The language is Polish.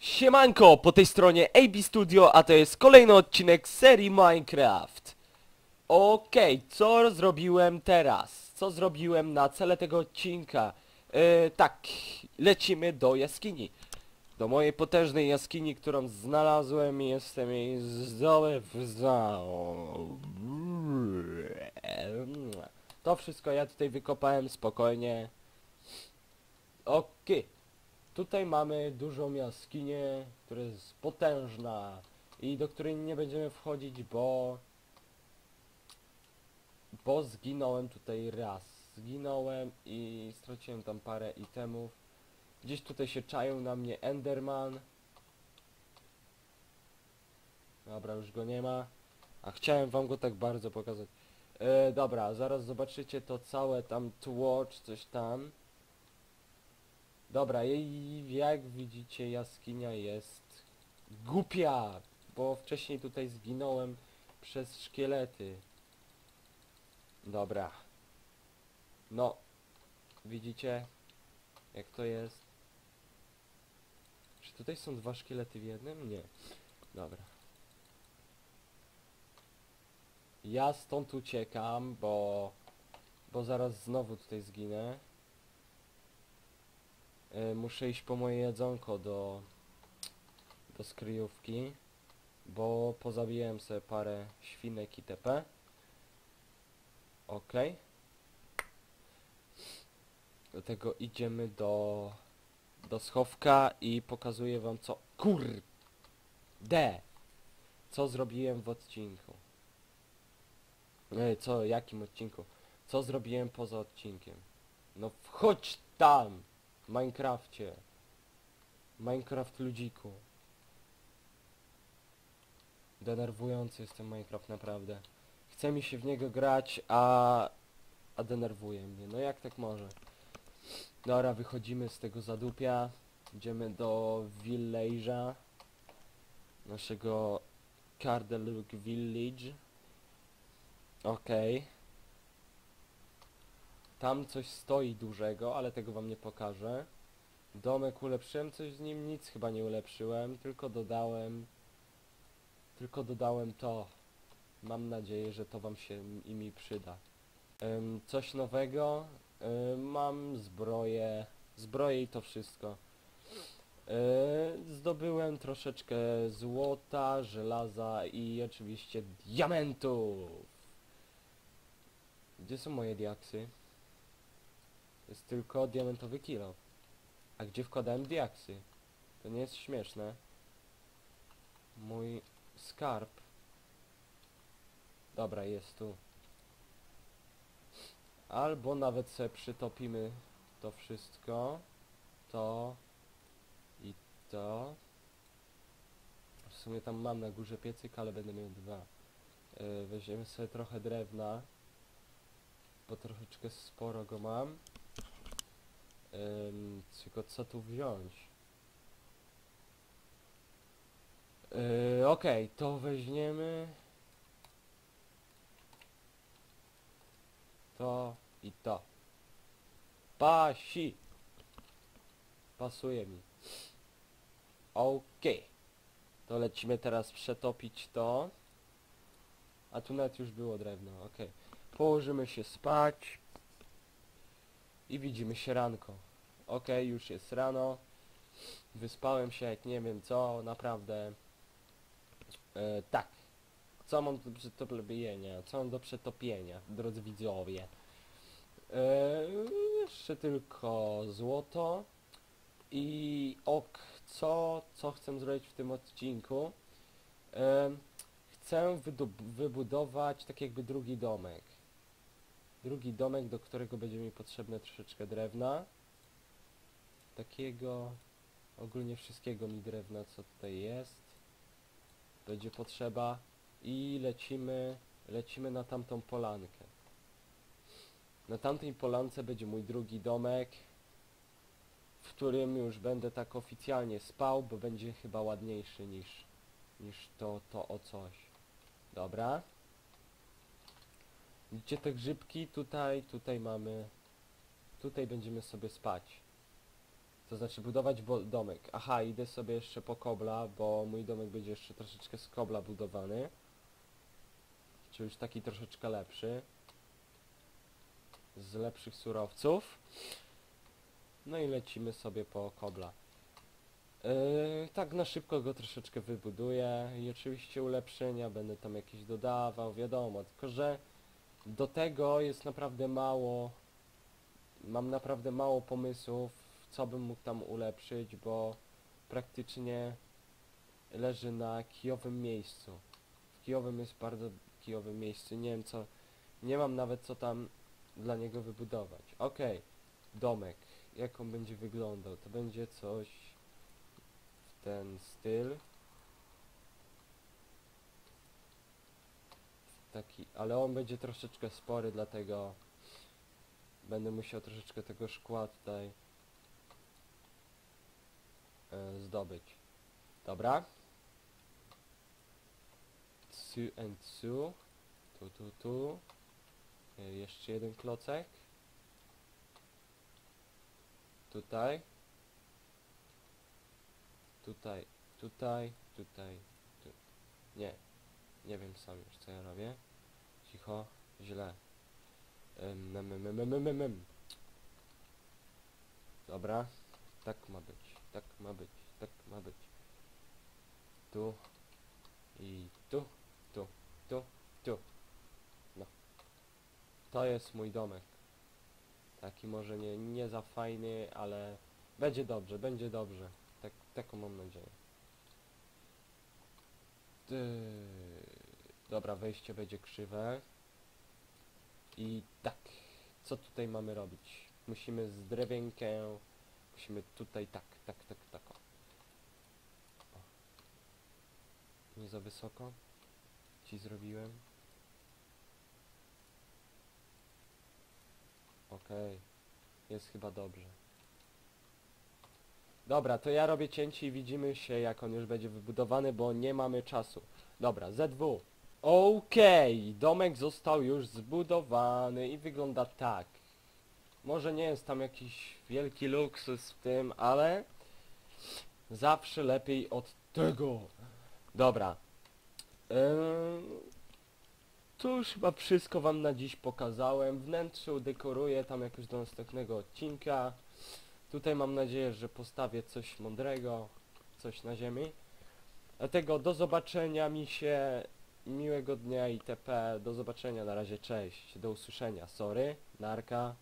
Siemanko, po tej stronie AB Studio, a to jest kolejny odcinek serii Minecraft. Okej, co zrobiłem teraz? Co zrobiłem na cele tego odcinka? E, tak, lecimy do jaskini. Do mojej potężnej jaskini, którą znalazłem i jestem jej zdoły To wszystko ja tutaj wykopałem spokojnie. Okej. Tutaj mamy dużą jaskinię, która jest potężna i do której nie będziemy wchodzić, bo... Bo zginąłem tutaj raz. Zginąłem i straciłem tam parę itemów. Gdzieś tutaj się czają na mnie Enderman. Dobra, już go nie ma. A chciałem wam go tak bardzo pokazać. E, dobra, zaraz zobaczycie to całe tam tło, czy coś tam. Dobra, i jak widzicie jaskinia jest głupia, bo wcześniej tutaj zginąłem przez szkielety. Dobra. No, widzicie jak to jest? Czy tutaj są dwa szkielety w jednym? Nie. Dobra. Ja stąd uciekam, bo... Bo zaraz znowu tutaj zginę. E, muszę iść po moje jedzonko do... Do skryjówki. Bo pozabiłem sobie parę świnek itp. Okej. Do tego idziemy do... Do schowka i pokazuję wam co... Kur... D. Co zrobiłem w odcinku. E, co, jakim odcinku? Co zrobiłem poza odcinkiem? No wchodź tam! Minecrafcie. Minecraft ludziku. Denerwujący jest ten Minecraft naprawdę. Chce mi się w niego grać, a... A denerwuje mnie. No jak tak może? Dobra, wychodzimy z tego zadupia. Idziemy do village'a. Naszego Cardeluk Village. Okej. Tam coś stoi dużego, ale tego wam nie pokażę. Domek ulepszyłem coś z nim, nic chyba nie ulepszyłem, tylko dodałem... Tylko dodałem to. Mam nadzieję, że to wam się i mi przyda. Ym, coś nowego. Ym, mam zbroję. Zbroję i to wszystko. Yy, zdobyłem troszeczkę złota, żelaza i oczywiście diamentów. Gdzie są moje diaksy? Jest tylko diamentowy kilo. A gdzie wkładałem diaksy? To nie jest śmieszne. Mój skarb. Dobra, jest tu. Albo nawet sobie przytopimy to wszystko. To. I to. W sumie tam mam na górze piecyk, ale będę miał dwa. Yy, weźmiemy sobie trochę drewna. Bo troszeczkę sporo go mam. Ym, tylko co tu wziąć? Yy, Okej, to weźmiemy. To i to. Pasi! Pasuje mi. Okej. To lecimy teraz przetopić to. A tu nawet już było drewno, okej. Położymy się spać. I widzimy się ranko. Okej, już jest rano. Wyspałem się jak nie wiem co, naprawdę. E, tak. Co mam do przetopienia? Co mam do przetopienia, drodzy widzowie? E, jeszcze tylko złoto. I ok, co, co chcę zrobić w tym odcinku? E, chcę wybudować tak jakby drugi domek. Drugi domek, do którego będzie mi potrzebne troszeczkę drewna. Takiego, ogólnie wszystkiego mi drewna, co tutaj jest. Będzie potrzeba. I lecimy, lecimy na tamtą polankę. Na tamtej polance będzie mój drugi domek, w którym już będę tak oficjalnie spał, bo będzie chyba ładniejszy niż, niż to, to o coś. Dobra. Widzicie te grzybki? Tutaj, tutaj mamy... Tutaj będziemy sobie spać. To znaczy budować domek. Aha, idę sobie jeszcze po kobla, bo mój domek będzie jeszcze troszeczkę z kobla budowany. Czy już taki troszeczkę lepszy. Z lepszych surowców. No i lecimy sobie po kobla. Yy, tak na szybko go troszeczkę wybuduję i oczywiście ulepszenia będę tam jakieś dodawał, wiadomo, tylko że do tego jest naprawdę mało, mam naprawdę mało pomysłów, co bym mógł tam ulepszyć, bo praktycznie leży na kijowym miejscu. W kijowym jest bardzo kijowym miejscu, nie wiem co, nie mam nawet co tam dla niego wybudować. Okej, domek, jak on będzie wyglądał, to będzie coś w ten styl. Taki, ale on będzie troszeczkę spory, dlatego będę musiał troszeczkę tego szkła tutaj e, zdobyć. Dobra. Tsu and tsu. Tu, tu, tu. E, jeszcze jeden klocek. Tutaj. Tutaj, tutaj, tutaj, tu. Nie. Nie wiem sam już co ja robię. Cicho, źle. Em, em. Dobra. Tak ma być, tak ma być, tak ma być. Tu. I tu, tu, tu, tu. No. To jest mój domek. Taki może nie, nie za fajny, ale będzie dobrze, będzie dobrze. Tak, taką mam nadzieję. Ty... Dobra, wejście będzie krzywe. I tak, co tutaj mamy robić? Musimy z drewienkę, musimy tutaj tak, tak, tak, tak. O. Nie za wysoko? Ci zrobiłem. Okej, jest chyba dobrze. Dobra, to ja robię cięcie i widzimy się jak on już będzie wybudowany, bo nie mamy czasu. Dobra, ZW. Okej, domek został już zbudowany i wygląda tak. Może nie jest tam jakiś wielki luksus w tym, ale zawsze lepiej od tego. Dobra. Ym, to już chyba wszystko wam na dziś pokazałem. Wnętrze udekoruję tam jakoś do następnego odcinka. Tutaj mam nadzieję, że postawię coś mądrego, coś na ziemi. Dlatego do zobaczenia mi się, miłego dnia itp. Do zobaczenia, na razie, cześć, do usłyszenia, sorry, narka.